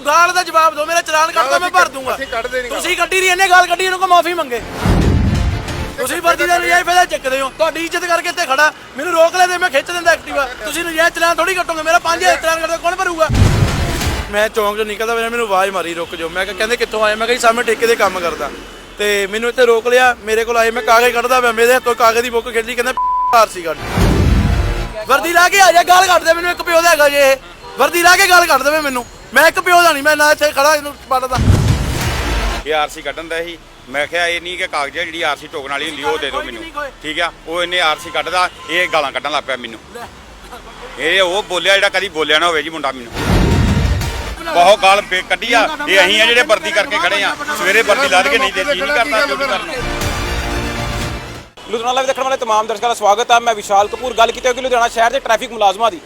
ਮੈਨੂੰ ਗਾਲ ਦਾ ਜਵਾਬ ਦਿਓ ਮੇਰਾ ਚਲਾਨ ਕੱਟਦਾ ਮੈਂ ਭਰ ਦੂੰਗਾ। ਅਸੀਂ ਨਹੀਂ ਤੁਸੀਂ ਗੱਡੀ ਦੀ ਇਹਨੇ ਗਾਲ ਕੱਢੀ ਇਹਨੂੰ ਕੋ ਮਾਫੀ ਮੰਗੇ। ਤੁਸੀਂ ਵਰਦੀ ਦਾ ਨਜਾਇਜ਼ ਫਾਇਦਾ ਚੱਕਦੇ ਹੋ। ਤੁਹਾਡੀ ਇੱਜ਼ਤ ਕਰਕੇ ਇੱਥੇ ਖੜਾ। ਮੈਨੂੰ ਰੋਕ ਲੈਂਦੇ ਮੈਂ ਖਿੱਚ ਦਿੰਦਾ ਐਕਟਿਵਾ। ਤੁਸੀਂ ਨਜਾਇਜ਼ ਚਲਾਨ ਥੋੜੀ ਕੱਟੋਗੇ ਮੇਰਾ 5000 ਚਲਾਨ ਕੱਟਦਾ ਕੌਣ ਭਰੂਗਾ? ਮੈਂ ਚੌਂਕ ਚੋਂ ਨਿਕਲਦਾ ਮੇਰਾ ਮੈਨੂੰ ਆਵਾਜ਼ ਮਾਰੀ ਰੁਕ ਜਾਓ। ਮੈਂ ਕਿਹਾ ਕਹਿੰਦੇ ਕਿੱਥੋਂ ਆਏ? ਮੈਂ ਕਿਹਾ ਜੀ ਸਾਹਮਣੇ ਠੇਕੇ ਦੇ ਕੰਮ ਕਰਦਾ। ਤੇ ਮੈਨੂੰ ਇੱਥੇ ਰੋਕ ਲਿਆ ਮੇਰੇ ਕੋਲ ਆਏ ਮੈਂ ਕਾਗਜ਼ ਕੱਢਦਾ ਪਿਆ ਮੇਰੇ ਹੱਥੋਂ ਕਾਗਜ਼ ਦੀ ਬੁੱਕ ਖਿੱਚੀ ਕਹਿੰਦਾ ਆਰਸੀ ਕੱਢ ਵਰਦੀ ਲਾ ਕੇ ਆ ਜਾ ਗਾਲ ਕੱਢ ਦੇ ਮੈਨੂੰ ਇੱਕ ਪਿਓ ਦਾ ਹੈਗਾ ਜੇ ਇਹ। ਵਰਦੀ ਲਾ ਕੇ ਗਾਲ ਕੱਢ ਦੇਵੇ ਮੈਨੂੰ। ਮੈਂ ਇੱਕ ਪਿਓ ਦਾ ਨਹੀਂ ਮੈਂ ਨਾ ਇੱਥੇ ਖੜਾ ਇਹਨੂੰ ਪੜਦਾ ਇਹ ਆਰਸੀ ਕੱਢਣ ਦਾ ਸੀ। ਮੈਂ ਕਿਹਾ ਇਹ ਨਹੀਂ ਕਿ ਕਾਗਜ਼ ਜਿਹੜੀ ਆਰਸੀ ਟੋਕਣ ਵਾਲੀ ਹੁੰਦੀ ਉਹ ਦੇ ਦਿਓ ਮੈਨੂੰ। ਠੀਕ ਆ? ਉਹ ਇਹਨੇ ਆਰਸੀ ਕੱਢਦਾ ਇਹ ਗਾਲਾਂ ਕੱਢਣ ਲੱਗ ਪਿਆ ਮੈਨੂੰ। ਇਹ ਉਹ ਬੋਲਿਆ ਜਿਹੜਾ ਕਦੀ ਬੋਲਿਆ ਨਾ ਹੋਵੇ ਜੀ ਮੁੰਡਾ ਮੈਨੂੰ। ਬਹੁਤ ਗਾਲ ਕੱਢੀ ਆ। ਇਹ ਅਸੀਂ ਆ ਜਿਹੜੇ ਵਰਦੀ ਕਰਕੇ ਖੜੇ ਆ। ਸਵੇਰੇ ਵਰਦੀ ਲਾਦ ਕੇ ਨਹੀਂ ਦੇਤੀ ਨਹੀਂ ਕਰਨਾ ਜੋ ਵੀ ਕਰਨਾ। ਲੁਧਿਆਣਾ ਲਾਈਵ ਦੇਖਣ ਵਾਲੇ ਤਮਾਮ ਦਰਸ਼ਕਾਂ ਦਾ ਸਵਾਗਤ ਆ। ਮੈਂ ਵਿਸ਼ਾਲ ਕਪੂਰ। ਗੱਲ ਕੀਤੀ ਹੋਈ ਲੁਧਿਆਣਾ ਸ਼ਹਿਰ ਦੇ ਟ੍ਰੈਫਿਕ ਮੁਲਾਜ਼ਮਾਂ ਦੀ।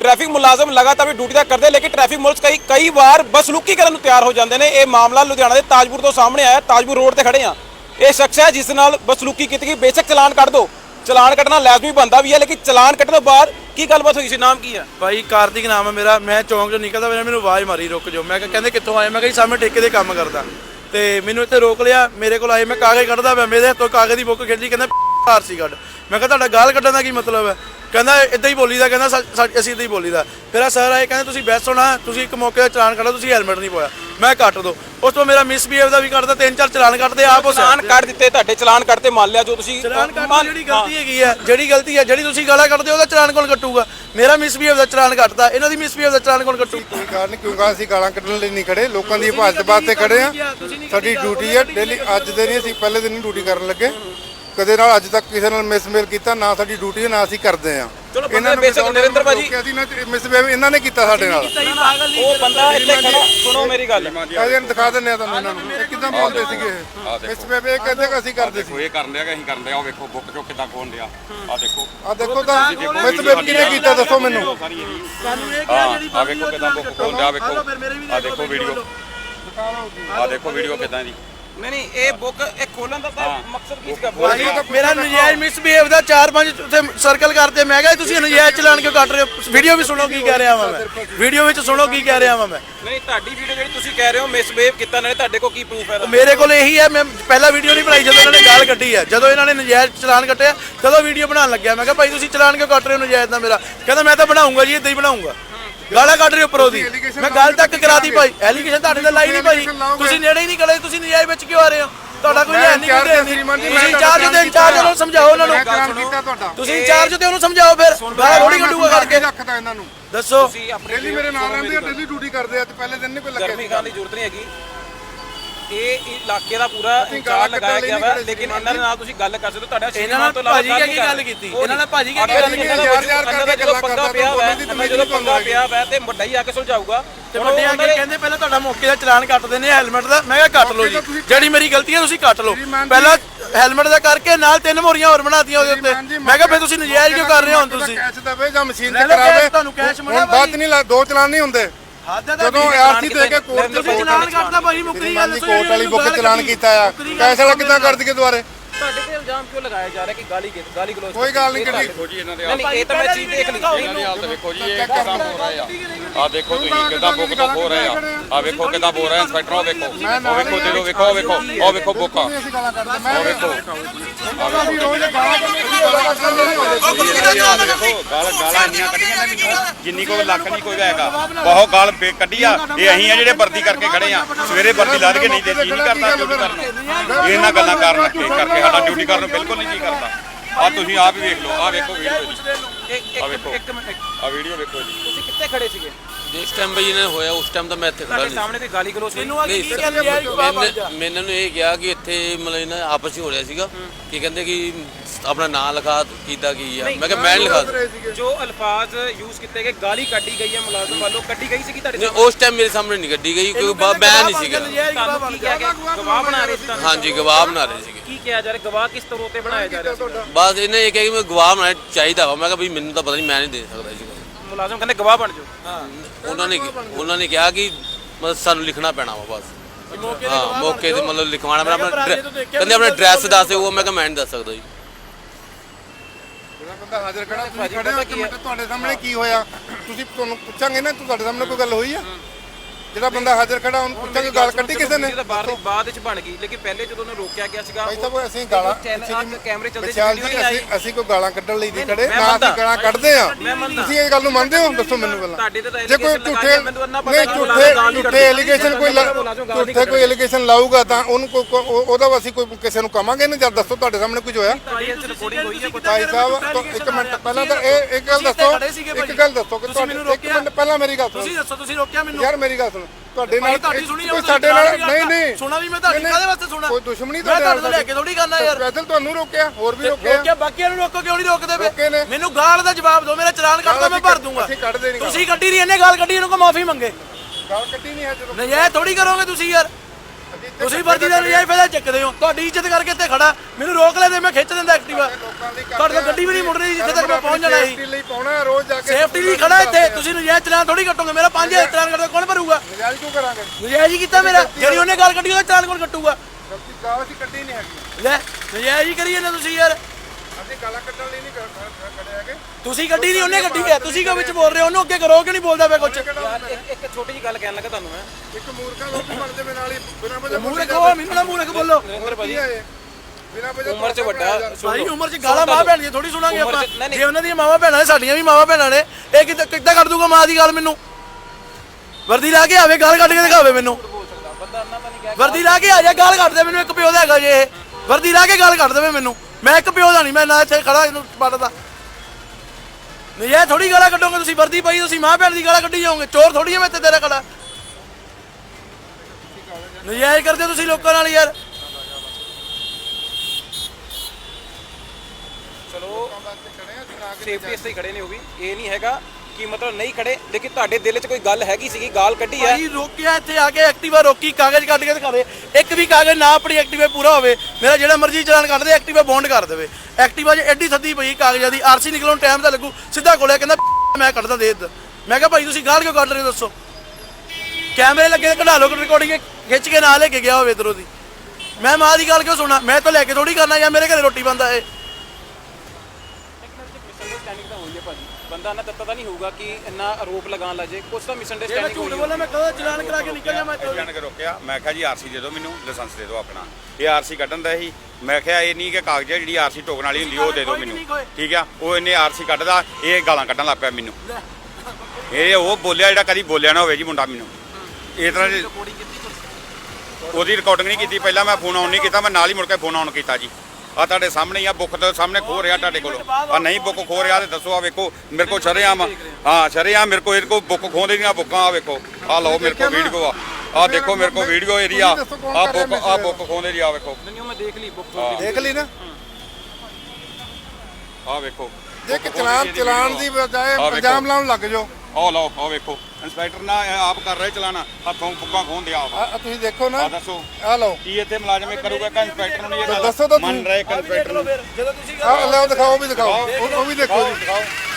ਟ੍ਰੈਫਿਕ ਮੁਲਾਜ਼ਮ ਲਗਾਤਾਰ ਵੀ ਡਿਊਟੀ ਦਾ ਕਰਦੇ ਲੇਕਿਨ ਟ੍ਰੈਫਿਕ ਪੁਲਿਸ ਕਈ ਕਈ ਵਾਰ ਬਸਲੂਕੀ ਕਰਨ ਨੂੰ ਤਿਆਰ ਹੋ ਜਾਂਦੇ ਨੇ। ਇਹ ਮਾਮਲਾ ਲੁਧਿਆਣਾ ਦੇ ਤਾਜਪੁਰ ਤੋਂ ਸਾਹਮਣੇ ਆਇਆ। ਤਾਜਪੁਰ ਰੋਡ ਤੇ ਖੜੇ ਆ ਇਹ ਸ਼ਖਸ ਹੈ ਜਿਸ ਨਾਲ ਬਸਲੂਕੀ ਕੀਤੀ ਗਈ। ਬੇਸ਼ੱਕ ਚਲਾਨ ਕੱਢ ਦੋ। ਚਲਾਨ ਕੱਢਣਾ ਲਾਜ਼ਮੀ ਬੰਦਾ ਵੀ ਹੈ ਲੇਕਿਨ ਚਲਾਨ ਕੱਢਣ ਤੋਂ ਬਾਅਦ ਕੀ ਗੱਲਬਾਤ ਹੋਈ ਸੀ? ਨਾਮ ਕੀ ਹੈ? ਭਾਈ ਕਾਰਤਿਕ ਨਾਮ ਹੈ ਮੇਰਾ। ਮੈਂ ਚੌਂਕ ਚੋਂ ਨਿਕਲਦਾ ਮੇਰਾ ਮੈਨੂੰ ਆਵਾਜ਼ ਮਾਰੀ ਰੁਕ ਜਾਓ। ਮੈਂ ਕਿਹਾ ਕਹਿੰਦੇ ਕਿੱਥੋਂ ਆਏ? ਮੈਂ ਕਿਹਾ ਜੀ ਸਾਹਮਣੇ ਠੇਕੇ ਦੇ ਕੰਮ ਕਰਦਾ। ਤੇ ਮੈਨੂੰ ਇੱਥੇ ਰੋਕ ਲਿਆ। ਮੇਰੇ ਕੋਲ ਆਏ ਮੈਂ ਕਾਗਜ਼ ਕੱਢਦਾ ਪਿਆ। ਮੇਰੇ ਹੱਥੋਂ ਕਾਗਜ਼ ਦੀ ਬੁੱਕ ਖਿੱਚੀ ਕਹਿੰਦਾ ਆਰਸੀ ਕੱਢ। ਮੈਂ ਕਿਹਾ ਤੁਹਾਡਾ ਗਾਲ ਕੱਢਣ ਦਾ ਕੀ ਮਤਲਬ ਹੈ? ਕਹਿੰਦਾ ਇਦਾਂ ਹੀ ਬੋਲੀਦਾ ਕਹਿੰਦਾ ਸਾ- ਸਾ- ਅਸੀਂ ਇਦਾਂ ਹੀ ਬੋਲੀਦਾ। ਫਿਰ ਆ ਸਰ ਆਏ ਕਹਿੰਦੇ ਤੁਸੀਂ ਬੈਸਟ ਹੋਣਾ ਤੁਸੀਂ ਇੱਕ ਮੌਕੇ ਦਾ ਚਲਾਨ ਕੱਢੋ ਤੁਸੀਂ ਹੈਲਮਟ ਨਹੀਂ ਪਾਇਆ। ਮੈਂ ਕੱਟ ਦੋ। ਉਸ ਤੋਂ ਮੇਰਾ ਮਿਸਬੀਹੇਵ ਦਾ ਵੀ ਕੱਢਦਾ ਤਿੰਨ ਚਾਰ ਚਲਾਨ ਕੱਟਦੇ ਆਪ ਉਹ ਚਲਾਨ ਕੱਢ ਦਿੱਤੇ ਤੁਹਾਡੇ ਚਲਾਨ ਕੱਢਤੇ ਮੰਨ ਲਿਆ ਜੋ ਤੁਸੀਂ ਚਲਾਨ ਕੱਟਣ ਜਿਹੜੀ ਗਲਤੀ ਹੈਗੀ ਹੈ ਜਿਹੜੀ ਗਲਤੀ ਹੈ ਜਿਹੜੀ ਤੁਸੀਂ ਗਾਲਾਂ ਕੱਢਦੇ ਹੋ ਉਹਦਾ ਚਲਾਨ ਕੌਣ ਕੱਟੂਗਾ ਮੇਰਾ ਮਿਸਬੀਹੇਵ ਦਾ ਚਲਾਨ ਕੱਟਦਾ ਇਹਨਾਂ ਦੀ ਮਿਸਬੀਹੇਵ ਦਾ ਚਲਾਨ ਕੌਣ ਕੱਟੂ? ਕੋਈ ਕਾਰਨ ਕਿਉਂਕਿ ਅਸੀਂ ਗਾਲਾਂ ਕੱਢਣ ਲਈ ਨਹੀਂ ਖੜੇ ਲੋਕਾਂ ਦੀ ਹਿਫਾਜ਼ਤ ਵਾਸਤੇ ਖੜੇ ਆ? ਸਾਡੀ ਡਿਊਟੀ ਹੈ ਡੇਲੀ ਅੱਜ ਦੇ ਨਹੀਂ ਅਸੀਂ ਪਹਿਲੇ ਦਿਨ ਹੀ ਡਿਊਟੀ ਕਰਨ ਲੱਗੇ। ਕਦੇ ਨਾਲ ਅੱਜ ਤੱਕ ਕਿਸੇ ਨਾਲ ਮਿਸਮੇਲ ਕੀਤਾ ਨਾ ਸਾਡੀ ਡਿਊਟੀ ਹੈ ਨਾ ਅਸੀਂ ਕਰਦੇ ਆ ਚਲੋ ਬੰਦੇ ਬੇਸ਼ੱਕ ਨਰਿੰਦਰ ਭਾਜੀ। ਮਿਸਬੇਵ ਇਹਨਾਂ ਨੇ ਕੀਤਾ ਸਾਡੇ ਨਾਲ। ਉਹ ਬੰਦਾ ਇੱਥੇ ਖੜਾ ਸੁਣੋ ਮੇਰੀ ਗੱਲ। ਇਹਦੇ ਨੂੰ ਦਿਖਾ ਦਿੰਨੇ ਆ ਤੁਹਾਨੂੰ ਇਹਨਾਂ ਨੂੰ ਇਹ ਕਿਦਾਂ ਬੋਲਦੇ ਸੀਗੇ। ਮਿਸਬੇਵ ਇਹ ਕਹਿੰਦੇ ਕਿ ਅਸੀਂ ਕਰਦੇ ਸੀ ਦੇਖੋ ਇਹ ਕਰਨ ਦਿਆ ਕਿ ਅਸੀਂ ਕਰਨ ਦਿਆ ਉਹ ਵੇਖੋ ਬੁੱਕ ਚੋਂ ਕਿਦਾਂ ਖੋਣ ਦਿਆ। ਆ ਦੇਖੋ। ਆ ਦੇਖੋ ਤਾਂ ਮਿਸਬੇਵ ਕਿਹਨੇ ਕੀਤਾ ਦੱਸੋ ਮੈਨੂੰ। ਸਾਨੂੰ ਇਹ ਕਿਹਾ ਜਿਹੜੀ ਆਹ ਵੇਖੋ ਕਿੱਦਾਂ ਬੁੱਕ ਖੋਲ੍ਹ ਲਿਆ, ਵੇਖੋ। ਆਹ ਦੇਖੋ ਵੀਡੀਓ। ਆ ਦੇਖੋ ਵੀਡੀਓ ਕਿਦਾਂ ਦੀ। ਨਹੀਂ ਨਹੀਂ ਇਹ ਬੁੱਕ ਇਹ ਖੋਲਣ ਦਾ ਤਾਂ ਮਕਸਦ ਕੀ ਸੀਗਾ? ਭਾਈ ਮੇਰਾ ਨਜਾਇਜ਼ ਮਿਸਬੀਹੇਵ ਦਾ ਚਾਰ ਪੰਜ ਉੱਥੇ ਸਰਕਲ ਕਰਦੇ ਮੈਂ ਕਿਹਾ ਤੁਸੀਂ ਨਜਾਇਜ਼ ਚਲਾਨ ਕਿਉਂ ਕੱਟ ਰਹੇ ਹੋ? ਵੀਡੀਓ ਵੀ ਸੁਣੋ ਕੀ ਕਹਿ ਰਿਹਾ ਵਾਂ ਮੈਂ। ਵੀਡੀਓ ਵਿੱਚ ਸੁਣੋ ਕੀ ਕਹਿ ਰਿਹਾ ਵਾਂ ਮੈਂ। ਨਹੀਂ ਤੁਹਾਡੀ ਵੀਡੀਓ ਜਿਹੜੀ ਤੁਸੀਂ ਕਹਿ ਰਹੇ ਹੋ ਮਿਸਬਿਹੇਵ ਕੀਤਾ ਨਾਲੇ ਤੁਹਾਡੇ ਕੋਲ ਕੀ ਪ੍ਰੂਫ ਹੈ? ਇਹਦਾ? ਮੇਰੇ ਕੋਲ ਇਹੀ ਹੈ ਮੈਂ ਪਹਿਲਾਂ ਵੀਡੀਓ ਨਹੀਂ ਬਣਾਈ ਜਦੋਂ ਇਹਨਾਂ ਨੇ ਗਾਲ ਕੱਢੀ ਹੈ। ਜਦੋਂ ਇਹਨਾਂ ਨੇ ਨਜਾਇਜ਼ ਚਲਾਨ ਕੱਟਿਆ ਤਦੋਂ ਵੀਡੀਓ ਬਣਾਉਣ ਲੱਗਿਆ। ਮੈਂ ਕਿਹਾ ਭਾਈ ਤੁਸੀਂ ਚਲਾਨ ਕਿਉਂ ਕੱਟ ਰਹੇ ਹੋ ਨਜਾਇਜ਼ ਦਾ ਮੇਰਾ? ਕਹਿੰਦਾ ਮੈਂ ਤਾਂ ਬਣਾਉਂਗਾ ਜੀ ਇਦਾਂ ਹੀ ਬਣਾਉਂਗਾ। ਗਾਲਾਂ ਕੱਢ ਰਹੇ ਉੱਪਰੋਂ ਦੀ। ਮੈਂ ਗੱਲ ਤੱਕ ਕਰਾਤੀ ਭਾਈ। ਐਲੀਗੇਸ਼ਨ ਤੁਹਾਡੇ ਤੇ ਲਾਈ ਨਹੀਂ ਭਾਈ। ਤੁਸੀਂ ਨੇੜੇ ਹੀ ਨਹੀਂ ਗਲੇ ਤੁਸੀਂ ਨਜਾਇਜ਼ ਵਿੱਚ ਕਿਉਂ ਆ ਰਹੇ ਹੋ? ਤੁਹਾਡਾ ਕੋਈ ਹੈ ਨਹੀਂ ਕੋਈ ਜੀ, ਤੁਸੀਂ ਚਾਰਜ ਦੇ ਇੰਚਾਰਜ ਨੂੰ ਸਮਝਾਓ ਉਹਨਾਂ ਨੂੰ। ਤੁਸੀਂ ਇੰਚਾਰਜ ਤੇ ਉਹਨੂੰ ਸਮਝਾਓ ਫਿਰ। ਗਾਲਾਂ ਥੋੜੀ ਕੱਢੂਗਾ ਕਰਕੇ। ਰੱਖਦਾ ਇਹਨਾਂ ਨੂੰ। ਦੱਸੋ। ਤੁਸੀਂ ਆਪਣੀ ਡੇਲੀ ਮੇਰੇ ਨਾਲ ਰਹਿੰਦੇ ਆ ਡੇਲੀ ਡਿਊਟੀ ਕਰਦੇ ਆ ਤੇ ਪਹਿਲੇ ਦਿਨ ਨਹੀਂ ਕੋਈ ਲੱਗਿਆ ਗਰਮੀ ਖਾਣ ਦੀ ਜ਼ਰੂਰਤ ਨਹੀਂ ਹੈਗੀ। ਇਹ ਇਲਾਕੇ ਦਾ ਪੂਰਾ ਇੰਚਾਰਜ ਲਗਾਇਆ ਗਿਆ ਵਾ ਲੇਕਿਨ ਇਹਨਾਂ ਦੇ ਨਾਲ ਤੁਸੀਂ ਗੱਲ ਕਰ ਸਕਦੇ ਹੋ ਤੁਹਾਡਾ ਇਹਨਾਂ ਨਾਲ ਭਾਜੀ ਕਹਿ ਕੇ ਗੱਲ ਕੀਤੀ। ਇਹਨਾਂ ਨਾਲ ਭਾਜੀ ਕੇ ਗੱਲ ਕੀਤੀ। ਯਾਰ ਯਾਰ ਕਰਕੇ ਜਦੋਂ ਗੱਲਾਂ ਪੰਗਾ ਕਰਦਾ ਪਿਆ ਤਾਂ ਵਾ ਜਦੋਂ ਪੰਗਾ ਪਿਆ ਵਾ ਤੇ ਵੱਡਾ ਹੀ ਆ ਕੇ ਸੁਲਝਾਊਗਾ। ਤੇ ਵੱਡੇ ਆ ਕੇ ਕਹਿੰਦੇ ਪਹਿਲਾਂ ਤੁਹਾਡਾ ਮੌਕੇ ਦਾ ਚਲਾਨ ਕੱਟ ਦਿੰਦੇ ਆ ਹੈਲਮਟ ਦਾ। ਮੈਂ ਕਿਹਾ ਕੱਟ ਲਓ ਜੀ। ਜਿਹੜੀ ਮੇਰੀ ਗਲਤੀ ਹੈ ਤੁਸੀਂ ਕੱਟ ਲਓ। ਪਹਿਲਾਂ ਹੈਲਮਟ ਦਾ ਕਰਕੇ ਨਾਲ ਤਿੰਨ ਮੋਰੀਆਂ ਹੋਰ ਬਣਾਤੀਆਂ ਉਹਦੇ ਉੱਤੇ। ਮੈਂ ਕਿਹਾ ਫਿਰ ਤੁਸੀਂ ਨਜਾਇਜ਼ ਕਿਉਂ ਕਰ ਰਹੇ ਹੋ ਹੁਣ ਤੁਸੀਂ? ਕੈਸ਼ ਦਵੇ ਜਾਂ ਮਸ਼ੀਨ ਤੇ ਕਰਾਵੇ। ਤੁਹਾਨੂੰ ਕੈਸ਼ ਬਾਅਦ ਭਾਈ। ਨਹੀਂ ਲਾ ਦੋ ਚਲਾਨ ਨਹੀਂ ਹੁੰਦੇ। ਜਦੋਂ ਆਰਸੀ ਦੇ ਕੇ ਕੋਰਟ ਚ ਚਲਾਨ ਕੱਟਦਾ ਭਾਈ ਮੁੱਕਰੀ ਗੱਲ ਕੋਰਟ ਵਾਲੀ ਬੁੱਕ ਚਲਾਨ ਕੀਤਾ ਆ। ਕੈਸ਼ ਵਾਲਾ ਕਿੱਦਾਂ ਕਰ ਦਈਏ ਦੁਬਾਰੇ? ਤੁਹਾਡੇ ਤੇ ਇਲਜ਼ਾਮ ਕਿਉਂ ਲਗਾਇਆ ਜਾ ਰਿਹਾ ਕਿ ਗਾਲੀ ਗਾਲੀ ਗਲੋਚ ਕੋਈ ਗੱਲ ਨਹੀਂ ਕੱਢੀ ਦੇਖੋ ਜੀ ਇਹਨਾਂ ਦੇ ਨਹੀਂ ਨਹੀਂ, ਇਹ ਤਾਂ ਮੈਂ ਚੀਜ਼ ਦੇਖ ਲਈ ਇਹਨਾਂ ਦੀ ਹਾਲਤ ਵੇਖੋ ਜੀ ਇਹ ਕਿਦਾਂ ਹੋ ਰਹੇ ਆ। ਆ ਦੇਖੋ ਤੁਸੀਂ ਕਿਦਾਂ ਬੁੱਕ ਤੋਂ ਖੋ ਰਹੇ ਆ। ਆ ਵੇਖੋ ਕਿਦਾਂ ਬੋ ਰਹੇ ਆ ਇੰਸਪੈਕਟਰ ਉਹ ਵੇਖੋ। ਉਹ ਵੇਖੋ ਦੇ ਲੋ ਵੇਖੋ ਉਹ ਵੇਖੋ ਉਹ ਵੇਖੋ ਬੁੱਕਾ ਉਹ ਵੇਖੋ। ਗਾਲਾਂ ਆ ਗਾਲ ਇੰਨੀਆਂ ਕੱਢੀਆਂ ਨੇ ਜਿੰਨੀ ਕੋਈ ਲੱਖ ਨਹੀਂ ਕੋਈ ਹੈਗਾ। ਬਹੁਤ ਗਾਲ ਬੇ ਕੱਢੀ ਆ। ਇਹ ਅਸੀਂ ਆ ਜਿਹੜੇ ਵਰਦੀ ਕਰਕੇ ਖੜੇ ਆ। ਸਵੇਰੇ ਵਰਦੀ ਲੱਦ ਕੇ ਨਹੀਂ ਦੇ ਜੀ ਨਹੀਂ ਕਰਦਾ ਡਿਊਟੀ ਕਰਨਾ ਇਹਨਾਂ ਗੱਲਾਂ ਕਾਰਨ ਕਰਕੇ ਸਾਡਾ ਡਿਊਟੀ ਕਰਨ ਨੂੰ ਬਿਲਕੁਲ ਨਹੀਂ ਜੀ ਕਰਦਾ। ਆ ਤੁਸੀਂ ਆਪ ਹੀ ਵੇਖ ਲਓ ਆ ਵੇਖੋ ਵੀਡੀਓ ਜੀ। ਇੱਕ ਆ ਵੇਖੋ। ਇੱਕ ਮਿੰਟ ਆ ਵੀਡੀਓ ਵੇਖੋ ਜੀ। ਤੁਸੀਂ ਕਿੱਥੇ ਖੜੇ ਸੀਗੇ? ਜਿਸ ਟਾਈਮ ਬਈ ਇਹਨਾਂ ਹੋਇਆ ਉਸ ਟਾਈਮ ਤਾਂ ਮੈਂ ਇੱਥੇ ਖੜਾ ਤੁਹਾਡੇ ਨਹੀਂ ਸਾਹਮਣੇ ਕੋਈ ਗਾਲੀ ਗਲੋਚ ਨਹੀਂ ਮੈਨੂੰ ਆ ਨਹੀਂ ਕੀ ਸਰ ਕਹਿੰਦੇ ਯਾਰ ਜਵਾਬ ਆ ਜਾ? ਮੈਨੇ ਮੈਨੂੰ ਇਹ ਕਿਹਾ ਕਿ ਇੱਥੇ ਮਤਲਬ ਇਹਨਾਂ ਆਪਸ ਹੀ ਹੋ ਰਿਹਾ ਸੀਗਾ। ਕਿ ਕਹਿੰਦੇ ਕਿ ਆਪਣਾ ਨਾਂ ਲਿਖਾ ਕੀਤਾ ਕੀ ਆ? ਮੈਂ ਕਿਹਾ ਮੈਂ ਨਹੀਂ ਲਿਖਾ। ਜੋ ਅਲਫਾਜ਼ ਯੂਜ਼ ਕੀਤੇ ਗਏ ਗਾਲੀ ਕੱਢੀ ਗਈ ਹੈ ਮੁਲਾਜ਼ਮ ਵੱਲੋਂ। ਕੱਢੀ ਗਈ ਸੀਗੀ ਤੁਹਾਡੇ ਨਹੀਂ, ਉਸ ਟਾਈਮ ਮੇਰੇ ਸਾਹਮਣੇ ਨਹੀਂ ਗੱਡੀ ਗਈ ਕਿਉਂਕਿ ਬਾ- ਮੈਂ ਨਹੀਂ ਸੀਗਾ। ਤੁਹਾਨੂੰ ਕੀ ਕਿਹਾ ਗਿਆ? ਗਵਾਹ ਬਣਾ ਰਹੇ ਸੀ ਤੁਹਾਨੂੰ? ਹਾਂਜੀ ਗਵਾਹ ਬਣਾ ਰਹੇ ਸੀਗੇ। ਕੀ ਕਿਹਾ ਜਾ ਰਿਹਾ? ਗਵਾਹ ਕਿਸ ਤਰ੍ਹਾਂ ਤੇ ਬਣਾਇਆ ਜਾ ਰਿਹਾ ਸੀ ਬਸ ਇਹਨੇ ਇਹ ਕਿਹਾ ਕਿ ਮੈਂ ਗਵਾਹ ਬਣਾਉਣਾ ਚਾਹੀਦਾ ਵਾ। ਮੈਂ ਕਿਹਾ ਵੀ ਮੈਨੂੰ ਤਾਂ ਪਤਾ ਨਹੀਂ ਮੈਂ ਨਹੀਂ ਦੇ ਸਕਦਾ ਜੀ। ਮੁਲਾਜ਼ਮ ਕਹਿੰਦੇ ਗਵਾਹ ਬਣ ਜਾਓ। ਉਹਨਾਂ ਨੇ ਉਹਨਾਂ ਨੇ ਕਿਹਾ ਕਿ ਮਤਲਬ ਸਾਨੂੰ ਲਿਖਣਾ ਪੈਣਾ ਵਾ ਬਸ। ਹਾਂ ਮੌਕੇ ਤੇ ਮਤਲਬ ਲਿਖਵਾਉਣਾ ਪੈਣਾ ਆਪਣਾ ਡਰੈ- ਕਹਿੰਦੇ ਆਪਣਾ ਐਡਰੈਸ ਦੱਸ ਦਿਓ ਉਹ ਮੈਂ ਕਿਹਾ ਮੈਂ ਨਹੀਂ ਦੱਸ ਸਕਦਾ ਜੀ। ਜਿਹੜਾ ਬੰਦਾ ਹਾਜ਼ਰ ਖੜਾ ਤੁਸੀਂ ਖੜੇ ਹੋ ਕਿ ਤੁਹਾਡੇ ਸਾਹਮਣੇ ਕੀ ਹੋਇਆ? ਤੁਸੀਂ ਤੁਹਾਨੂੰ ਪੁੱਛਾਂਗੇ ਨਾ ਤੁਹਾਡੇ ਸਾਹਮਣੇ ਕੋਈ ਗੱਲ ਹੋਈ ਆ? ਜਿਹੜਾ ਬੰਦਾ ਹਾਜ਼ਰ ਖੜਾ ਉਹਨੂੰ ਪੁੱਛਾਂਗੇ ਗੱਲ ਕੱਢੀ ਕਿਸੇ ਨੇ। ਤਾਂ ਬਾਅਦ ਬਾਅਦ ਵਿੱਚ ਬਣ ਗਈ ਲੇਕਿਨ ਪਹਿਲੇ ਜਦੋਂ ਉਹਨੂੰ ਰੋਕਿਆ ਗਿਆ ਸੀਗਾ ਭਾਈ ਸਾਹਿਬ ਅਸੀਂ ਗਾਲਾਂ ਚੈਨਲ ਕੈਮਰੇ ਚੱਲਦੇ ਸੀ ਵੀਡੀਓ ਨਹੀਂ ਆਈ। ਅਸੀਂ ਕੋਈ ਗਾਲਾਂ ਕੱਢਣ ਲਈ ਨਹੀਂ ਖੜੇ ਨਾ ਅਸੀਂ। ਗਾਲਾਂ ਕੱਢਦੇ ਆ। ਤੁਸੀਂ ਇਹ ਗੱਲ ਨੂੰ ਮੰਨਦੇ ਹੋ? ਦੱਸੋ ਮੈਨੂੰ ਪਹਿਲਾਂ। ਤੁਹਾਡੇ ਤੇ ਤਾਂ ਜੇ ਕੋਈ ਝੂਠੇ ਨਹੀਂ ਝੂਠੇ ਨਹੀਂ ਝੂਠੇ। ਐਲੀਗੇਸ਼ਨ ਕੋਈ ਨਹੀਂ ਝੂਠੇ ਕੋਈ ਐਲੀਗੇਸ਼ਨ ਲਾਊਗਾ ਤਾਂ ਉਹਨੂੰ ਕੋਈ ਕੋਈ- ਉਹ- ਉਹਦਾ ਅਸੀਂ ਕੋਈ ਕਿਸੇ ਨੂੰ ਕਵਾਂਗੇ ਨਾ ਜਦ ਦੱਸੋ ਤੁਹਾਡੇ ਸਾਹਮਣੇ ਕੁਝ ਹੋਇਆ? ਭਾਈ ਸਾਹਿਬ ਇੱਕ ਮਿੰਟ ਪਹਿਲਾਂ ਤਾਂ ਇਹ ਇੱਕ ਗੱਲ ਦੱਸੋ ਇੱਕ ਗੱਲ ਦੱਸੋ ਕਿ ਤੁਸੀਂ ਮੈਨੂੰ ਤੁਹਾਡੇ ਇੱਕ ਰੋਕਿਆ। ਮਿੰਟ ਪਹਿਲਾਂ ਮੇਰੀ ਗੱਲ ਸੁਣੋ। ਤੁਸੀਂ ਦੱਸੋ ਤੁਸੀਂ ਰੋਕਿਆ ਮੈਨੂੰ। ਯਾਰ ਮੇਰੀ ਗੱਲ ਸੁਣੋ। ਤੁਹਾਡੇ ਨਾਲ ਤੁਹਾਡੀ ਸੁਣੀ ਕੋਈ ਸਾਡੇ ਨਾਲ ਨਹੀਂ ਨਹੀਂ। ਸੁਣਾ ਵੀ ਮੈਂ ਤੁਹਾਡੀ ਨਹੀਂ, ਕਾਹਦੇ ਵਾਸਤੇ ਸੁਣਾ? ਕੋਈ ਦੁਸ਼ਮਣੀ ਤੁਹਾਡੇ ਨਾਲ ਲੈ ਕੇ ਥੋੜੀ ਕਰਨਾ ਯਾਰ। ਵੈਸੇ ਤੁਹਾਨੂੰ ਰੋਕਿਆ ਹੋਰ ਵੀ ਰੋਕਿਆ। ਰੋਕਿਆ ਬਾਕੀਆਂ ਨੂੰ ਰੋਕੋ ਕਿਉਂ ਨਹੀਂ ਰੋਕਦੇ। ਵੇ ਮੈਨੂੰ ਗਾਲ ਦਾ ਜਵਾਬ ਦਿਓ ਮੇਰਾ ਚਲਾਨ ਕੱਟਦਾ ਮੈਂ ਭਰ ਦੂੰਗਾ। ਨਹੀਂ ਤੁਸੀਂ ਕੱਢੀ ਨਹੀਂ ਇਹਨੇ ਗਾਲ ਕੱਢੀ ਇਹਨੂੰ ਕੋ ਮਾਫੀ ਮੰਗੇ। ਗੱਲ ਕੱਢੀ ਨਹੀਂ ਹੈ ਜਦੋਂ ਨਜਾਇਜ਼ ਥੋੜੀ ਕਰੋਗੇ ਤੁਸੀਂ ਯਾਰ। ਤੁਸੀਂ ਵਰਦੀ ਦਾ ਨਜਾਇਜ਼ ਫਾਇਦਾ ਚੱਕਦੇ ਹੋ। ਤੁਹਾਡੀ ਇੱਜ਼ਤ ਕਰਕੇ ਇੱਥੇ ਖੜਾ। ਮੈਨੂੰ ਰੋਕ ਲੈਂਦੇ ਮੈਂ ਖਿੱਚ ਦਿੰਦਾ ਐਕਟਿਵਾ ਤੁਹਾਡੇ ਤੋਂ ਗੱਡੀ ਵੀ ਨਹੀਂ ਮੁੜ ਰਹੀ ਜਿੱਥੇ ਤੱਕ ਮੈਂ ਪਹੁੰਚ ਜਾਣਾ ਸੀ। ਸੇਫਟੀ ਲਈ ਪਾਉਣਾ ਰੋਜ਼ ਜਾ ਕੇ ਸੇਫਟੀ ਲਈ ਖੜਾ ਇੱਥੇ। ਤੁਸੀਂ ਨਜਾਇਜ਼ ਚਲਾਨ ਥੋੜੀ ਕੱਟੋਗੇ। ਮੇਰਾ 5000 ਚਲਾਨ ਕੱਟਦਾ ਕੌਣ ਭਰੂਗਾ? ਨਜਾਇਜ਼ ਕਿਉਂ ਕਰਾਂਗੇ? ਨਜਾਇਜ਼ ਹੀ ਕੀਤਾ ਮੇਰਾ। ਜਿਹੜੀ ਉਹਨੇ ਗਾਲ ਕੱਢੀ ਉਹਦਾ ਚਲਾਨ ਕੌਣ ਕੱਟੂਗਾ? ਗਲਤੀ ਗਾਲ ਅਸੀਂ ਕੱਢੀ ਨਹੀਂ ਹੈਗੀ। ਲੈ ਨਜਾਇਜ਼ ਹੀ ਕਰੀ ਜਾਂਦੇ ਤੁਸੀਂ ਯਾਰ। ਅਸੀਂ ਗਾਲਾਂ ਕੱਢਣ ਲਈ ਨਹੀਂ ਕ- ਕ- ਖੜੇ ਹੈਗੇ। ਤੁਸੀਂ ਗੱਡੀ ਨਹੀਂ ਉਹਨੇ ਗੱਡੀ ਹੈ ਤੁਸੀਂ ਕਿਉਂ ਵਿੱਚ ਬੋਲ ਰਹੇ ਹੋ? ਉਹਨੂੰ ਅੱਗੇ ਕਰੋ ਕਿਉਂ ਨਹੀਂ ਬੋਲਦਾ ਪਿਆ ਕੁਝ ਯਾਰ ਇੱਕ ਇੱਕ ਛੋਟੀ ਜੀ ਗੱਲ ਕਹਿਣ ਲੱਗਾ ਤੁਹਾਨੂੰ ਮੈਂ। ਇੱਕ ਮੂਰਖਾ ਲੋਕ ਬਣ ਜਾਵੇ ਨਾਲ ਹੀ। ਬਿਨਾਂ ਵਜ੍ਹਾ ਮੂੰਹ ਰੱਖੋ ਮੈਨੂੰ ਨਾ ਮੂੰਹ ਰੱਖ ਬੋਲੋ। ਨਰਿੰਦਰ ਭਾਜੀ। ਬਿਨਾਂ ਵਜ੍ਹਾ ਉਮਰ 'ਚ ਵੱਡਾ ਭਾਈ ਉਮਰ 'ਚ ਗਾਲਾਂ ਮਾਂ ਭੈਣ ਦੀ ਥੋੜੀ ਸੁਣਾਂਗੇ ਆਪਾਂ। ਜੇ ਉਹਨਾਂ ਦੀਆਂ ਮਾਵਾਂ ਭੈਣਾਂ ਨੇ ਸਾਡੀਆਂ ਵੀ ਮਾਵਾਂ ਭੈਣਾਂ ਨੇ ਇਹ ਕਿੱਦਾਂ ਕਿੱਦਾਂ ਕਰ ਦੂਗਾ ਮਾਂ ਦੀ ਗੱਲ ਮੈਨੂੰ? ਵਰਦੀ ਲਾ ਕੇ ਆਵੇ ਗਾਲ ਕੱਢ ਕੇ ਦਿਖਾਵੇ ਮੈਨੂੰ। ਵਰਦੀ ਲਾ ਕੇ ਆ ਜਾ ਗਾਲ ਕੱਢ ਦੇ ਮੈਨੂੰ ਇੱਕ ਪਿਓ ਦਾ ਹੈਗਾ ਜੇ ਇਹ। ਵਰਦੀ ਲਾ ਕੇ ਗਾਲ ਕੱਢ ਦੇਵੇ ਮੈਨੂੰ। ਮੈਂ ਇੱਕ ਪਿਓ ਦਾ ਨਹੀਂ ਮੈਂ ਨਾ ਇੱਥੇ ਖੜਾ ਇਹਨੂੰ ਪੜਦਾ ਨਹੀਂ ਥੋੜੀ ਗਾਲਾਂ ਕੱਢੋਗੇ ਤੁਸੀਂ, ਵਰਦੀ ਪਾਈ, ਤੁਸੀਂ ਮਾਂ ਭੈਣ ਦੀ ਗਾਲਾਂ ਕੱਢੀ ਜਾਓਗੇ। ਚੋਰ ਥੋੜੀ ਹੈ ਮੈਂ ਇੱਥੇ ਤੇਰਾ ਖੜਾ ਨਜਾਇਜ਼ ਕਰਦੇ ਹੋ ਤੁਸੀਂ ਲੋਕਾਂ ਨਾਲ ਯਾਰ। ਚਲੋ ਸੇਫਟੀ ਇਸ ਹੀ ਖੜੇ ਨੇ ਉਹ ਵੀ। ਇਹ ਨਹੀਂ ਹੈਗਾ ਕਿ ਮਤਲਬ ਨਹੀਂ ਖੜੇ? ਲੇਕਿਨ ਤੁਹਾਡੇ ਦਿਲ 'ਚ ਕੋਈ ਗੱਲ ਹੈਗੀ ਸੀਗੀ, ਗਾਲ ਕੱਢੀ ਹੈ? ਭਾਈ ਰੋਕਿਆ ਇੱਥੇ ਆ ਕੇ, ਐਕਟਿਵਾ ਰੋਕੀ, ਕਾਗਜ਼ ਕੱਢ ਕੇ ਦਿਖਾ ਦੇ। ਇੱਕ ਵੀ ਕਾਗਜ਼ ਨਾ ਆਪਣੀ ਐਕਟਿਵਾ ਪੂਰਾ ਹੋਵੇ, ਮੇਰਾ ਜਿਹੜਾ ਮਰਜ਼ੀ ਚਲਾਨ ਕੱਢ ਦੇ, ਐਕਟਿਵਾ ਬੌਂਡ ਕਰ ਦੇਵੇ। ਐਕਟਿਵਾ 'ਚ ਐਡੀ ਥੱਦੀ ਪਈ ਕਾਗਜ਼ਾਂ ਦੀ ਆਰਸੀ ਨਿਕਲਣ ਟਾਈਮ ਤਾਂ ਲੱਗੂ, ਸਿੱਧਾ ਕੋਲੇ ਕਹਿੰਦਾ, ਮੈਂ ਕੱਢਦਾ ਦੇ ਇੱਧਰ। ਮੈਂ ਕਿਹਾ, ਭਾਈ ਤੁਸੀਂ ਗਾਲ ਕਿਉਂ ਕੱਢ ਰਹੇ ਹੋ, ਦੱਸੋ? ਕੈਮਰੇ ਲੱਗੇ ਤੇ ਕਢਾ ਲਓ ਰਿਕਾਰਡਿੰਗ ਖਿੱਚ ਕੇ ਨਾ ਲੈ ਕੇ ਗਿਆ ਹੋਵੇ ਇਧਰੋਂ ਦੀ। ਮੈਂ ਮਾਂ ਦੀ ਗੱਲ ਕਿਉਂ ਸੁਣਾ? ਮੈਂ ਤਾਂ ਲੈ ਕੇ ਥੋੜੀ ਕਰਨਾ, ਜਾਂ ਮੇਰੇ ਘਰੇ ਰੋਟੀ ਬੰਦਾ ਏ ਮਿਸਅੰਡਰਸਟੈਂਡਿੰਗ ਤਾਂ ਹੋਈ ਹੈ ਭਾਜੀ ਬੰਦਾ ਨਾ ਤੱਤਾ ਤਾਂ ਨਹੀਂ ਹੋਊਗਾ ਕਿ ਇੰਨਾ ਆਰੋਪ ਲਗਾਉਣ ਲੱਗੇ ਕੁਝ ਤਾਂ ਜੇ ਮੈਂ ਮਿਸਅੰਡਰਸਟੈਂਡਿੰਗ ਝੂਠ ਹੋਈ ਹੈ ਬੋਲਾਂ ਮੈਂ ਕਦੋਂ ਚਲਾਨ ਕਰਾ ਕੇ ਨਿਕਲ ਜਾ ਮੈਂ ਇੱਥੋਂ? ਦੀ। ਜਾਣ ਕੇ ਰੋਕਿਆ। ਮੈਂ ਕਿਹਾ ਜੀ ਆਰਸੀ ਦੇ ਦਿਓ ਮੈਨੂੰ ਲਾਇਸੈਂਸ ਦੇ ਦਿਓ ਆਪਣਾ। ਇਹ ਆਰਸੀ ਕੱਢਣ ਦਾ ਸੀ। ਮੈਂ ਕਿਹਾ ਇਹ ਨਹੀਂ ਕਿ ਕਾਗਜ਼ ਹੈ ਜਿਹੜੀ ਆਰਸੀ ਟੋਕਣ ਵਾਲੀ ਹੁੰਦੀ ਉਹ ਦੇ ਦਿਓ ਮੈਨੂੰ। ਠੀਕ ਆ? ਉਹ ਇਹਨੇ ਆਰਸੀ ਕੱਢਦਾ ਇਹ ਗਾਲਾਂ ਕੱਢਣ ਲੱਗ ਪਿਆ ਮੈਨੂੰ। ਇਹ ਉਹ ਬੋਲਿਆ ਜਿਹੜਾ ਕਦੀ ਬੋਲਿਆ ਨਾ ਹੋਵੇ ਜੀ ਮੁੰਡਾ ਮੈਨੂੰ। ਇਸ ਤਰ੍ਹਾਂ ਦੀ ਉਹਦੀ ਰਿਕਾਰਡਿੰਗ ਨਹੀਂ ਕੀਤੀ। ਪਹਿਲਾਂ ਮੈਂ ਫੋਨ ਆਨ ਨਹੀਂ ਕੀਤਾ ਮੈਂ ਨਾਲ ਹੀ ਮੁੜ ਕੇ ਫੋਨ ਆਨ ਕੀਤਾ ਜੀ। ਆ ਤੁਹਾਡੇ ਸਾਹਮਣੇ ਹੀ ਆ ਬੁੱਕ ਦੇ ਸਾਹਮਣੇ ਖੋ ਰਿਹਾ ਤੁਹਾਡੇ ਕੋਲ। ਆ ਨਹੀਂ ਬੁੱਕ ਖੋ ਰਿਹਾ ਤੇ ਦੱਸੋ ਆ ਵੇਖੋ ਮੇਰੇ ਕੋਲ ਸ਼ਰੇਆਮ ਆ। ਹਾਂ ਸ਼ਰੇਆਮ ਮੇਰੇ ਕੋਲ ਇਹਦੇ ਕੋਲ ਬੁੱਕ ਖੋਹਦੇ ਦੀਆਂ ਬੁੱਕਾਂ ਆ ਵੇਖੋ। ਆ ਲਓ ਮੇਰੇ ਕੋਲ ਵੀਡੀਓ ਆ। ਆ ਦੇਖੋ ਮੇਰੇ ਕੋਲ ਵੀਡੀਓ ਇਹਦੀ ਆ। ਆ ਬੁੱਕ ਆ ਬੁੱਕ ਖੋਹਦੇ ਦੀ ਆ ਵੇਖੋ। ਨਹੀਂ ਮੈਂ ਦੇਖ ਲਈ ਬੁੱਕ ਦੇਖ ਲਈ ਨਾ? ਆ ਵੇਖੋ। ਜੇ ਕਿ ਚਲਾਨ ਚਲਾਨ ਦੀ ਬਜਾਏ। ਇਲਜ਼ਾਮ ਲਾਉਣ ਲੱਗ ਜਾਓ। ਆ ਲਓ ਆ ਵੇਖੋ। ਇੰਸਪੈਕਟਰ ਨਾ ਇਹ ਆਪ ਕਰ ਰਹੇ ਚਲਾਣਾ। ਹੱਥੋਂ ਬੁੱਕਾਂ ਖੋਹਦੇ ਆ ਆ ਆ ਤੁਸੀਂ ਦੇਖੋ ਨਾ। ਆ ਦੱਸੋ। ਆ ਲਓ। ਕੀ ਇੱਥੇ ਮੁਲਾਜ਼ਮ ਇਹ ਕਰੂਗਾ ਕਿ ਇੰਸਪੈਕਟਰ ਨੂੰ ਨਹੀਂ ਇਹ ਗੱਲ ਦੱਸੋ ਤਾਂ ਮੰਨ ਤੁਸੀਂ। ਰਹੇ ਦੇਖ ਇੰਸਪੈਕਟਰ ਨੂੰ? ਜਦੋਂ ਤੁਸੀਂ ਆ ਲਓ ਦਿਖਾਓ ਉਹ ਵੀ ਦਿਖਾਓ। ਉਹ ਵੀ ਦੇਖੋ ਜੀ।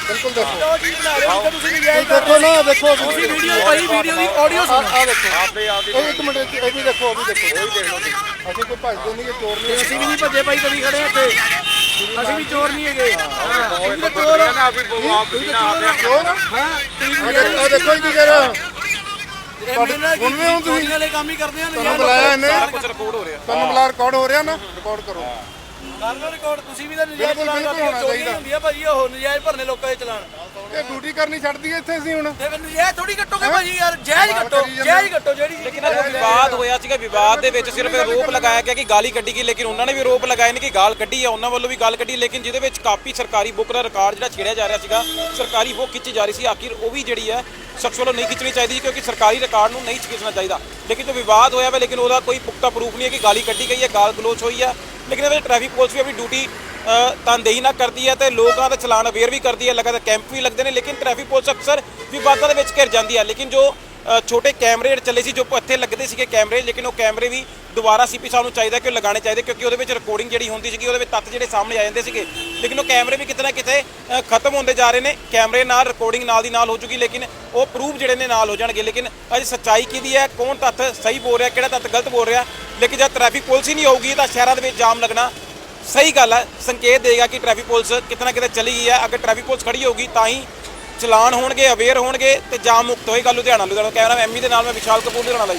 ਬਿਲਕੁਲ ਦੇਖੋ। ਤੁਸੀਂ ਦੇਖੋ ਨਾ ਦੇਖੋ। ਤੁਸੀਂ ਵੀਡੀਓ ਪਾਈ ਵੀਡੀਓ ਦੀ ਆਡੀਓ ਸੁਣੋ। ਆ ਦੇਖੋ। ਆਪੇ ਆਪਦੀ ਇੱਕ ਮਿੰਟ ਇਹ ਵੀ ਦੇਖੋ ਉਹ ਵੀ ਦੇਖੋ। ਉਹ ਵੀ ਦੇਖ ਲਓ। ਅਸੀਂ ਕੋਈ ਭੱਜਦੇ ਨਹੀਂ ਚੋਰ ਨਹੀਂ ਅਸੀਂ ਵੀ ਨਹੀਂ ਭੱਜੇ ਭਾਈ ਕਦੀ ਖੜੇ ਇੱਥੇ। ਅਸੀਂ ਵੀ ਚੋਰ ਨਹੀਂ ਹੈਗੇ। ਵੀ ਤਾਂ ਚੋਰ ਵੀ ਆਪ ਵੀ ਨਾ ਆਪੇ ਚੋਰ ਆ? ਹਾਂ ਤੁਸੀਂ ਆ। ਦੇਖੋ- ਇਹ ਕੀ ਕਹਿ ਰਿਹਾ। ਇਹ ਮੇਰੇ ਨਾਲ ਸੁਣ ਰਹੇ ਹੋ ਤੁਸੀਂ? ਵਾਲੇ ਕੰਮ ਹੀ ਕਰਦੇ ਆ ਤੁਹਾਨੂੰ ਬੁਲਾਇਆ ਇਹਨੇ। ਸਾਰਾ ਕੁਝ ਰਿਕਾਰਡ ਹੋ ਰਿਹਾ। ਤੁਹਾਨੂੰ ਬੁਲਾ ਰਿਕਾਰਡ ਹੋ ਰਿਹਾ ਨਾ। ਰਿਕਾਰਡ ਕਰੋ। ਕਰ ਲਓ ਰਿਕਾਰਡ ਤੁਸੀਂ ਵੀ ਤਾਂ ਨਜਾਇਜ਼ ਬਿਲਕੁਲ, ਚਲਾਨ ਬਿਲਕੁਲ ਹੋਣਾ ਚੋਰੀ ਚਾਹੀਦਾ। ਹੁੰਦੀ ਆ ਭਾਜੀ ਉਹ ਨਜਾਇਜ਼ ਭਰਨੇ ਲੋਕਾਂ ਦੇ ਚਲਾਨ। ਇਹ ਡਿਊਟੀ ਕਰਨੀ ਛੱਡਦੀ ਹੈ ਇੱਥੇ ਅਸੀਂ ਹੁਣ। ਤੇ ਫਿਰ ਨਜਾਇਜ਼ ਥੋੜੀ ਕੱਟੋਗੇ ਭਾਜੀ ਯਾਰ ਜਾਇਜ਼ ਕੱਟੋ ਜਾਇਜ਼ ਕੱਟੋ ਜਿਹੜੀ ਲੇਕਿਨ ਇਹ ਵਿਵਾਦ ਹੋਇਆ ਸੀਗਾ ਵਿਵਾਦ ਦੇ ਵਿੱਚ ਸਿਰਫ ਆਰੋਪ ਲਗਾਇਆ ਗਿਆ ਕਿ ਗਾਲੀ ਕੱਢੀ ਗਈ ਲੇਕਿਨ ਉਹਨਾਂ ਨੇ ਵੀ ਆਰੋਪ ਲਗਾਏ ਨੇ ਕਿ ਗਾਲ ਕੱਢੀ ਹੈ ਉਹਨਾਂ ਵੱਲੋਂ ਵੀ ਗਾਲ ਕੱਢੀ ਲੇਕਿਨ ਜਿਹਦੇ ਵਿੱਚ ਕਾਪੀ ਸਰਕਾਰੀ ਬੁੱਕ ਦਾ ਰਿਕਾਰਡ ਜਿਹੜਾ ਛੇੜਿਆ ਜਾ ਰਿਹਾ ਸੀਗਾ ਸਰਕਾਰੀ ਬੁੱਕ ਖਿੱਚੀ ਜਾ ਰਹੀ ਸੀ ਆਖਿਰ ਉਹ ਵੀ ਜਿਹੜੀ ਹੈ ਸ਼ਖਸ ਵੱਲੋਂ ਨਹੀਂ ਖਿੱਚਣੀ ਚਾਹੀਦੀ ਕਿਉਂਕਿ ਸਰਕਾਰੀ ਰਿਕਾਰਡ ਨੂੰ ਨਹੀਂ ਖਿੱਚਣਾ ਚਾਹੀਦਾ। ਲੇਕਿਨ ਜੋ ਵਿਵਾਦ ਹੋਇਆ ਵਾ ਲੇਕਿਨ ਉਹਦਾ ਕੋਈ ਪੁਖਤਾ ਪ੍ਰੂਫ ਨਹੀਂ ਹੈ ਕਿ ਗਾਲੀ ਕੱਢੀ ਗਈ ਹੈ ਗਾਲ ਗਲੋਚ ਹੋਈ ਹੈ ਲੇਕਿਨ ਇਹਦੇ ਵਿੱਚ ਟ੍ਰੈਫਿਕ ਪੁਲਿਸ ਵੀ ਆਪਣੀ ਡਿਊਟੀ ਤਨਦੇਹੀ ਨਾ ਕਰਦੀ ਹੈ ਤੇ ਲੋਕਾਂ ਦਾ ਚਲਾਨ ਅਵੇਅਰ ਵੀ ਕਰਦੀ ਹੈ, ਲਗਾਤਾਰ ਕੈਂਪ ਵੀ ਲੱਗਦੇ ਨੇ, ਲੇਕਿਨ ਟ੍ਰੈਫਿਕ ਪੁਲਿਸ ਅਕਸਰ ਵਿਵਾਦਾਂ ਦੇ ਵਿੱਚ ਘਿਰ ਜਾਂਦੀ ਹੈ। ਲੇਕਿਨ ਜੋ ਛੋਟੇ ਕੈਮਰੇ ਜਿਹੜੇ ਚੱਲੇ ਸੀ ਜੋ ਇੱਥੇ ਲੱਗਦੇ ਸੀਗੇ ਕੈਮਰੇ, ਲੇਕਿਨ ਉਹ ਕੈਮਰੇ ਵੀ ਦੁਬਾਰਾ ਸੀਪੀ ਸਾਹਿਬ ਨੂੰ ਚਾਹੀਦਾ ਕਿ ਉਹ ਲਗਾਉਣੇ ਚਾਹੀਦੇ, ਕਿਉਂਕਿ ਉਹਦੇ ਵਿੱਚ ਰਿਕਾਰਡਿੰਗ ਜਿਹੜੀ ਹੁੰਦੀ ਸੀਗੀ, ਉਹਦੇ ਵਿੱਚ ਤੱਤ ਜਿਹੜੇ ਸਾਹਮਣੇ ਆ ਜਾਂਦੇ ਸੀਗੇ। ਲੇਕਿਨ ਉਹ ਕੈਮਰੇ ਵੀ ਕਿਤੇ ਨਾ ਕਿਤੇ ਖਤਮ ਹੁੰਦੇ ਜਾ ਰਹੇ ਨੇ। ਕੈਮਰੇ ਨਾਲ ਰਿਕਾਰਡਿੰਗ ਨਾਲ ਦੀ ਨਾਲ ਹੋ ਚੁੱਕੀ, ਲੇਕਿਨ ਉਹ ਪ੍ਰੂਫ ਜਿਹੜੇ ਨੇ ਨਾਲ ਹੋ ਜਾਣਗੇ। ਲੇਕਿਨ ਅਜੇ ਸੱਚਾਈ ਕਿਹਦੀ ਹੈ, ਕੌਣ ਤੱਤ ਸਹੀ ਬੋਲ ਰਿਹਾ, ਕਿਹੜਾ ਤੱਤ ਗਲਤ ਬੋਲ ਰਿਹਾ? ਲੇਕਿਨ ਜਦ ਟ੍ਰੈਫਿਕ ਪੁਲਿਸ ਹੀ ਨਹੀਂ ਹੋਊਗੀ ਤਾਂ ਸ਼ਹਿਰਾਂ ਦੇ ਵਿੱਚ ਜਾਮ ਲੱਗਣਾ ਸਹੀ ਗੱਲ ਹੈ। ਸੰਕੇਤ ਦੇਗਾ ਕਿ ਟ੍ਰੈਫਿਕ ਪੁਲਿਸ ਕਿਤੇ ਨਾ ਕਿਤੇ ਚਲੀ ਗਈ ਹੈ। ਅਗਰ ਟ੍ਰੈਫਿਕ ਪੁਲਿਸ ਖੜੀ ਹੋਊਗੀ, ਤਾਂ ਹੀ ਚਲਾਨ ਹੋਣਗੇ ਅਵੇਅਰ ਹੋਣਗੇ ਤੇ ਜਾਮ ਮੁਕਤ ਹੋਏਗਾ ਲੁਧਿਆਣਾ ਲੁਧਿਆਣਾ ਕੈਮਰਾ ਐਮੀ ਦੇ ਨਾਲ ਮੈਂ ਵਿਸ਼ਾਲ ਕਪੂਰ, ਲੁਧਿਆਣਾ ਲਈ।